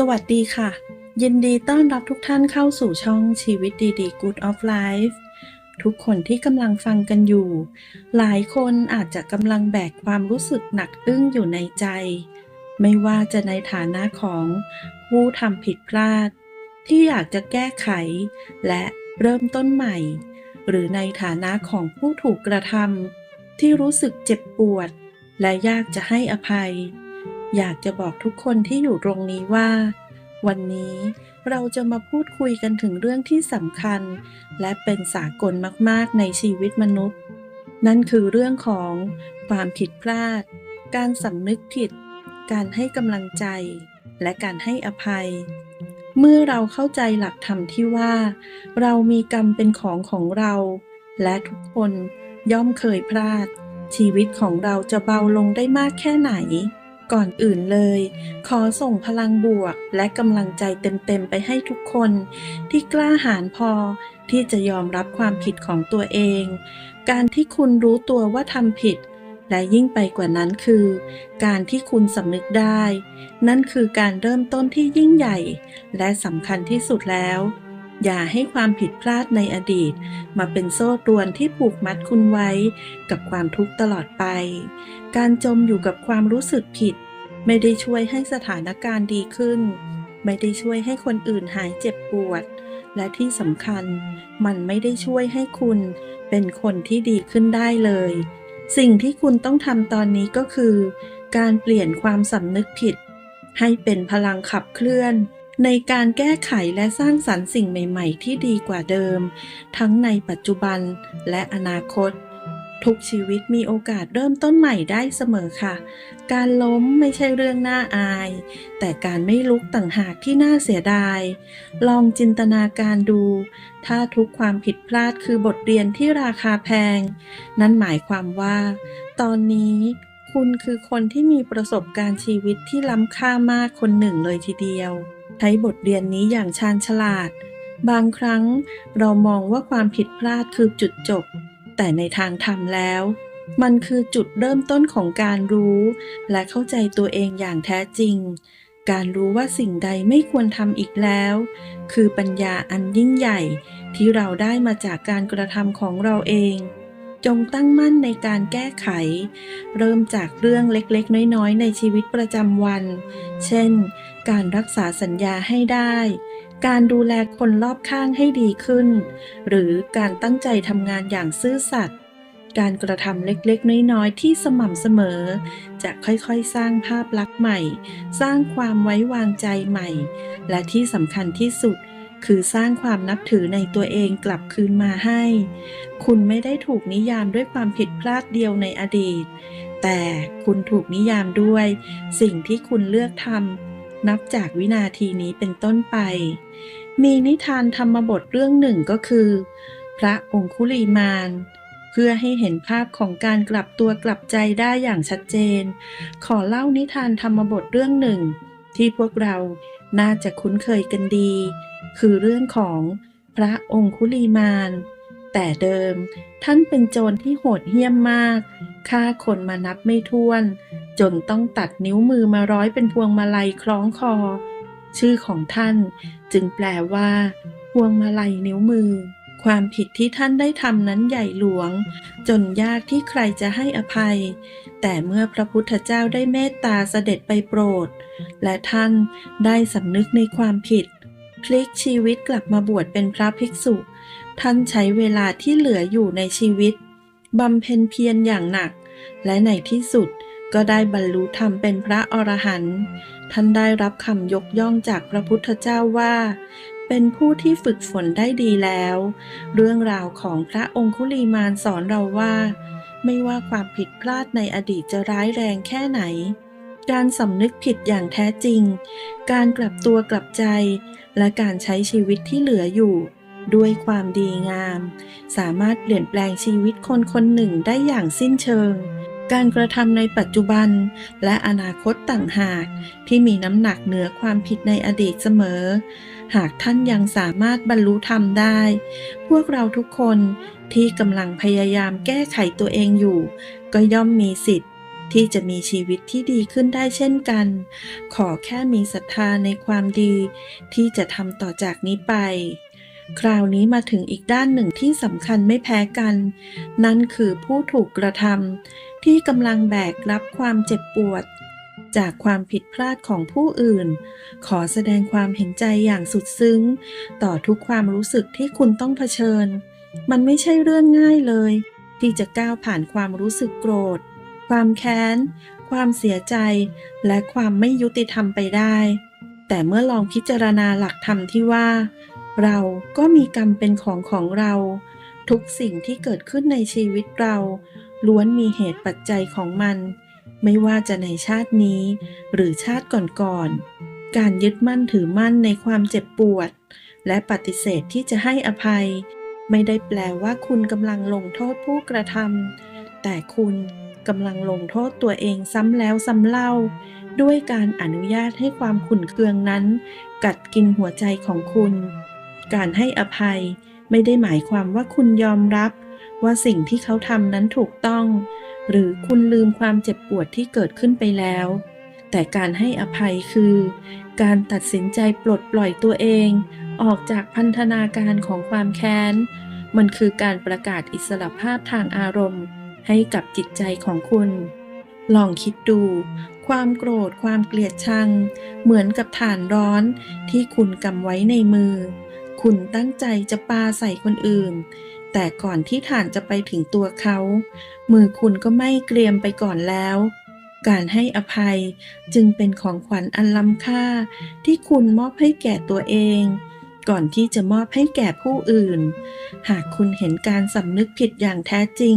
สวัสดีค่ะ ยินดีต้อนรับทุกท่านเข้าสู่ช่องชีวิตดีๆ Good of Life ทุกคนที่กำลังฟังกันอยู่ หลายคนอาจจะกำลังแบกความรู้สึกหนักอึ้งอยู่ในใจ ไม่ว่าจะในฐานะของผู้ทำผิดพลาด ที่อยากจะแก้ไข และเริ่มต้นใหม่ หรือในฐานะของผู้ถูกกระทำที่รู้สึกเจ็บปวด และยากจะให้อภัย อยากจะบอกทุกคนที่อยู่ตรงนี้ว่า วันนี้เราจะมาพูดคุยกันถึงเรื่องที่สำคัญ และเป็นสากลมากๆในชีวิตมนุษย์ นั่นคือเรื่องของความผิดพลาด การสำนึกผิด การให้กำลังใจ และการให้อภัย เมื่อเราเข้าใจหลักธรรมที่ว่า เรามีกรรมเป็นของของเรา และทุกคนย่อมเคยพลาด ชีวิตของเราจะเบาลงได้มากแค่ไหน ก่อนอื่นเลย ขอส่งพลังบวกและกำลังใจเต็มๆไปให้ทุกคน ที่กล้าหาญพอที่จะยอมรับความผิดของตัวเอง การที่คุณรู้ตัวว่าทำผิด และยิ่งไปกว่านั้นคือ การที่คุณสำนึกได้ นั่นคือการเริ่มต้นที่ยิ่งใหญ่ และสำคัญที่สุดแล้ว อย่าให้ความผิดพลาดในอดีต มาเป็นโซ่ตรวนที่ผูกมัดคุณไว้ กับความทุกข์ตลอดไป การจมอยู่กับความรู้สึกผิด ไม่ได้ช่วยให้สถานการณ์ดีขึ้น ไม่ได้ช่วยให้คนอื่นหายเจ็บปวด และที่สำคัญ มันไม่ได้ช่วยให้คุณเป็นคนที่ดีขึ้นได้เลย สิ่งที่คุณต้องทำตอนนี้ก็คือ การเปลี่ยนความสำนึกผิด ให้เป็นพลังขับเคลื่อน ในการแก้ไขและสร้างสรรค์สิ่งใหม่ ๆ ที่ดีกว่าเดิม ทั้งในปัจจุบันและอนาคต ทุกชีวิตมีโอกาสเริ่มต้นใหม่ได้เสมอค่ะ การล้มไม่ใช่เรื่องน่าอาย แต่การไม่ลุกต่างหากที่น่าเสียดาย ลองจินตนาการดู ถ้าทุกความผิดพลาดคือบทเรียนที่ราคาแพง นั่นหมายความว่า ตอนนี้คุณคือคนที่มีประสบการณ์ชีวิตที่ล้ำค่ามากคนหนึ่งเลยทีเดียว ใช้บทเรียนนี้อย่างชาญฉลาด บางครั้งเรามองว่าความผิดพลาดคือจุดจบ แต่ในทางธรรมแล้ว มันคือจุดเริ่มต้นของการรู้ และเข้าใจตัวเองอย่างแท้จริง การรู้ว่าสิ่งใดไม่ควรทำอีกแล้ว คือปัญญาอันยิ่งใหญ่ ที่เราได้มาจากการกระทำของเราเอง จงตั้งมั่นในการแก้ไข เริ่มจากเรื่องเล็กๆ น้อยๆ ในชีวิตประจำวัน เช่น การรักษาสัญญาให้ได้ การดูแลคนรอบข้างให้ดีขึ้น หรือการตั้งใจทำงานอย่างซื่อสัตย์การกระทำเล็กๆ น้อยๆ ที่สม่ำเสมอ จะค่อยๆ สร้างภาพลักษณ์ใหม่ สร้างความไว้วางใจใหม่ และที่สำคัญที่สุด คือสร้างความนับถือในตัวเองกลับคืนมาให้ คุณไม่ได้ถูกนิยามด้วยความผิดพลาดเดียวในอดีต แต่คุณถูกนิยามด้วย สิ่งที่คุณเลือกทำ นับจากวินาทีนี้เป็นต้นไป มีนิทานธรรมบทเรื่องหนึ่งก็คือ พระองคุลีมานเพื่อให้เห็นภาพของการกลับตัวกลับใจได้อย่างชัดเจน ขอเล่านิทานธรรมบทเรื่องหนึ่ง ที่พวกเราน่าจะคุ้นเคยกันดี คือเรื่องของพระองคุลีมาน แต่เดิม ท่านเป็นโจรที่โหดเหี้ยมมากฆ่าคนมานับไม่ถ้วน จนต้องตัดนิ้วมือมาร้อยเป็นพวงมาลัยคล้องคอ ชื่อของท่านจึงแปลว่า พวงมาลัยนิ้วมือ ความผิดที่ท่านได้ทำนั้นใหญ่หลวง จนยากที่ใครจะให้อภัย แต่เมื่อพระพุทธเจ้าได้เมตตาเสด็จไปโปรด และท่านได้สำนึกในความผิด พลิกชีวิตกลับมาบวชเป็นพระภิกษุ ท่านใช้เวลาที่เหลืออยู่ในชีวิตบำเพ็ญเพียรอย่างหนัก และในที่สุดก็ได้บรรลุธรรมเป็นพระอรหันต์ท่านได้รับคำยกย่องจากพระพุทธเจ้าว่า เป็นผู้ที่ฝึกฝนได้ดีแล้ว เรื่องราวของพระองคุลีมานสอนเราว่า ไม่ว่าความผิดพลาดในอดีตจะร้ายแรงแค่ไหน การสำนึกผิดอย่างแท้จริง การกลับตัวกลับใจ และการใช้ชีวิตที่เหลืออยู่ ด้วยความดีงาม สามารถเปลี่ยนแปลงชีวิตคนคนหนึ่งได้อย่างสิ้นเชิง การกระทำในปัจจุบัน และอนาคตต่างหากที่มีน้ำหนักเหนือความผิดในอดีตเสมอ หากท่านยังสามารถบรรลุธรรมได้ พวกเราทุกคนที่กำลังพยายามแก้ไขตัวเองอยู่ ก็ย่อมมีสิทธิ์ที่จะมีชีวิตที่ดีขึ้นได้เช่นกัน ขอแค่มีศรัทธาในความดี ที่จะทำต่อจากนี้ไป คราวนี้มาถึงอีกด้านหนึ่งที่สำคัญไม่แพ้กัน นั่นคือผู้ถูกกระทำที่กำลังแบกรับความเจ็บปวด จากความผิดพลาดของผู้อื่น ขอแสดงความเห็นใจอย่างสุดซึ้ง ต่อทุกความรู้สึกที่คุณต้องเผชิญ มันไม่ใช่เรื่องง่ายเลย ที่จะก้าวผ่านความรู้สึกโกรธ ความแค้น ความเสียใจ และความไม่ยุติธรรมไปได้ แต่เมื่อลองพิจารณาหลักธรรมที่ว่า เราก็มีกรรมเป็นของของเรา ทุกสิ่งที่เกิดขึ้นในชีวิตเรา ล้วนมีเหตุปัจจัยของมัน ไม่ว่าจะในชาตินี้ หรือชาติก่อนๆการยึดมั่นถือมั่นในความเจ็บปวด และปฏิเสธที่จะให้อภัย ไม่ได้แปลว่าคุณกำลังลงโทษผู้กระทำแต่คุณกำลังลงโทษตัวเองซ้ำแล้วซ้ำเล่า ด้วยการอนุญาตให้ความขุ่นเคืองนั้น กัดกินหัวใจของคุณ การให้อภัยไม่ได้หมายความว่าคุณยอมรับ ว่าสิ่งที่เขาทำนั้นถูกต้อง หรือคุณลืมความเจ็บปวดที่เกิดขึ้นไปแล้ว แต่การให้อภัยคือ การตัดสินใจปลดปล่อยตัวเอง ออกจากพันธนาการของความแค้น มันคือการประกาศอิสรภาพทางอารมณ์ ให้กับจิตใจของคุณ ลองคิดดู ความโกรธความเกลียดชัง เหมือนกับถ่านร้อนที่คุณกำไว้ในมือ คุณตั้งใจจะปาใส่คนอื่น แต่ก่อนที่ถ่านจะไปถึงตัวเขา มือคุณก็ไม่เกรียมไปก่อนแล้ว การให้อภัยจึงเป็นของขวัญอันล้ำค่า ที่คุณมอบให้แก่ตัวเอง ก่อนที่จะมอบให้แก่ผู้อื่น หากคุณเห็นการสำนึกผิดอย่างแท้จริง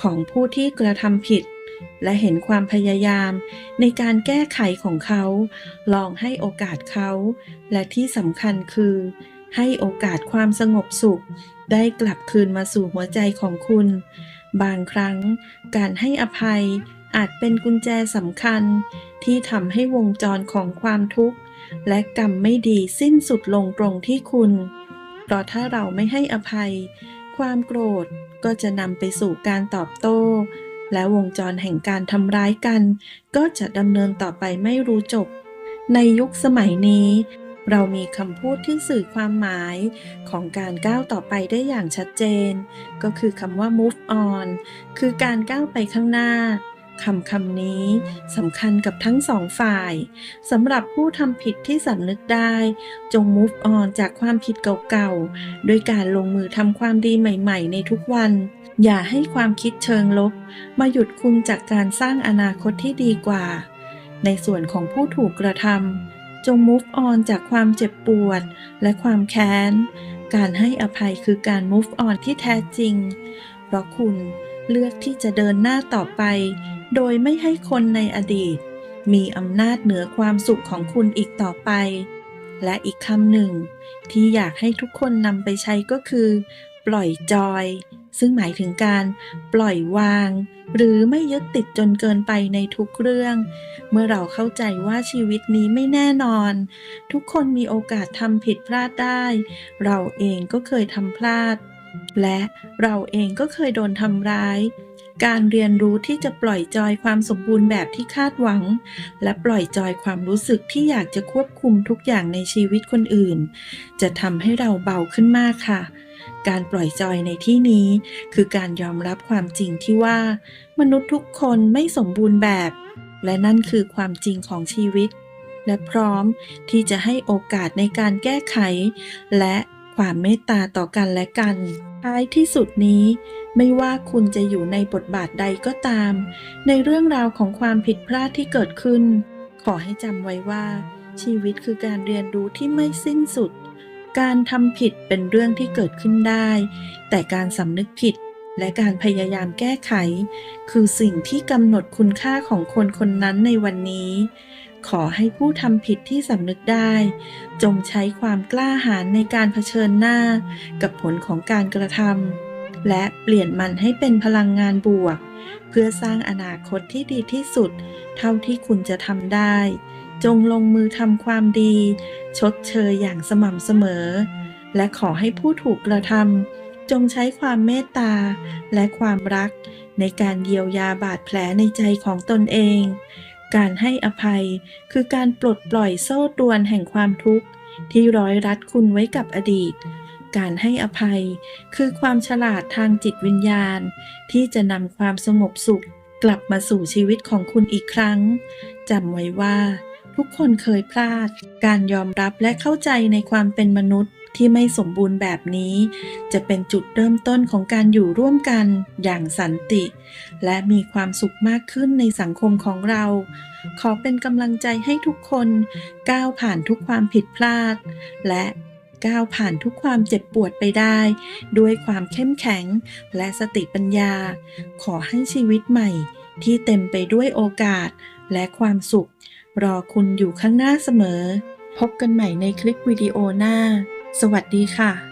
ของผู้ที่กระทำผิดและเห็นความพยายามในการแก้ไขของเขา ลองให้โอกาสเขา และที่สำคัญคือ ให้โอกาสความสงบสุข ได้กลับคืนมาสู่หัวใจของคุณ บางครั้งการให้อภัยอาจเป็นกุญแจสำคัญ ที่ทำให้วงจรของความทุกข์ และกรรมไม่ดีสิ้นสุดลงตรงที่คุณ เพราะถ้าเราไม่ให้อภัย ความโกรธก็จะนำไปสู่การตอบโต้ และวงจรแห่งการทำร้ายกัน ก็จะดำเนินต่อไปไม่รู้จบ ในยุคสมัยนี้ เรามีคำพูดที่สื่อความหมายของการก้าวต่อไปได้อย่างชัดเจน ก็คือคำว่า move on คือการก้าวไปข้างหน้าคำคำนี้สำคัญกับทั้งสองฝ่ายสำหรับผู้ทำผิดที่สำนึกได้ จง move on จากความผิดเก่าๆโดยการลงมือทำความดีใหม่ๆ ในทุกวัน อย่าให้ความคิดเชิงลบ มาหยุดคุณจากการสร้างอนาคตที่ดีกว่า ในส่วนของผู้ถูกกระทำ จง move on จากความเจ็บปวดและความแค้น การให้อภัยคือการ move on ที่แท้จริง เพราะคุณเลือกที่จะเดินหน้าต่อไป โดยไม่ให้คนในอดีต มีอำนาจเหนือความสุขของคุณอีกต่อไป และอีกคำหนึ่ง ที่อยากให้ทุกคนนำไปใช้ก็คือ ปล่อยจอย ซึ่งหมายถึงการปล่อยวาง หรือไม่ยึดติดจนเกินไปในทุกเรื่อง เมื่อเราเข้าใจว่าชีวิตนี้ไม่แน่นอน ทุกคนมีโอกาสทำผิดพลาดได้ เราเองก็เคยทำพลาด และเราเองก็เคยโดนทำร้าย การเรียนรู้ที่จะปล่อยจอยความสมบูรณ์แบบที่คาดหวัง และปล่อยจอยความรู้สึกที่อยากจะควบคุมทุกอย่างในชีวิตคนอื่น จะทำให้เราเบาขึ้นมากค่ะ การปล่อยจอยในที่นี้ คือการยอมรับความจริงที่ว่า มนุษย์ทุกคนไม่สมบูรณ์แบบ และนั่นคือความจริงของชีวิต และพร้อมที่จะให้โอกาสในการแก้ไข และความเมตตาต่อกันและกัน ท้ายที่สุดนี้ ไม่ว่าคุณจะอยู่ในบทบาทใดก็ตาม ในเรื่องราวของความผิดพลาดที่เกิดขึ้น ขอให้จำไว้ว่า ชีวิตคือการเรียนรู้ที่ไม่สิ้นสุด การทำผิดเป็นเรื่องที่เกิดขึ้นได้ แต่การสำนึกผิดและการพยายามแก้ไข คือสิ่งที่กำหนดคุณค่าของคนคนนั้นในวันนี้ ขอให้ผู้ทำผิดที่สำนึกได้ จงใช้ความกล้าหาญในการเผชิญหน้า กับผลของการกระทำและเปลี่ยนมันให้เป็นพลังงานบวก เพื่อสร้างอนาคตที่ดีที่สุด เท่าที่คุณจะทำได้ จงลงมือทำความดี ชดเชยอย่างสม่ำเสมอ และขอให้ผู้ถูกกระทำจงใช้ความเมตตา และความรัก ในการเยียวยาบาดแผลในใจของตนเอง การให้อภัยคือการปลดปล่อยโซ่ตรวนแห่งความทุกข์ ที่ร้อยรัดคุณไว้กับอดีต การให้อภัยคือความฉลาดทางจิตวิญญาณ ที่จะนำความสงบสุขกลับมาสู่ชีวิตของคุณอีกครั้งจำไว้ว่า ทุกคนเคยพลาด การยอมรับและเข้าใจในความเป็นมนุษย์ที่ไม่สมบูรณ์แบบนี้ จะเป็นจุดเริ่มต้นของการอยู่ร่วมกันอย่างสันติ และมีความสุขมากขึ้นในสังคมของเรา ขอเป็นกำลังใจให้ทุกคนก้าวผ่านทุกความผิดพลาด และก้าวผ่านทุกความเจ็บปวดไปได้ ด้วยความเข้มแข็งและสติปัญญา ขอให้ชีวิตใหม่ที่เต็มไปด้วยโอกาสและความสุข รอคุณอยู่ข้างหน้าเสมอ พบกันใหม่ในคลิปวิดีโอหน้า สวัสดีค่ะ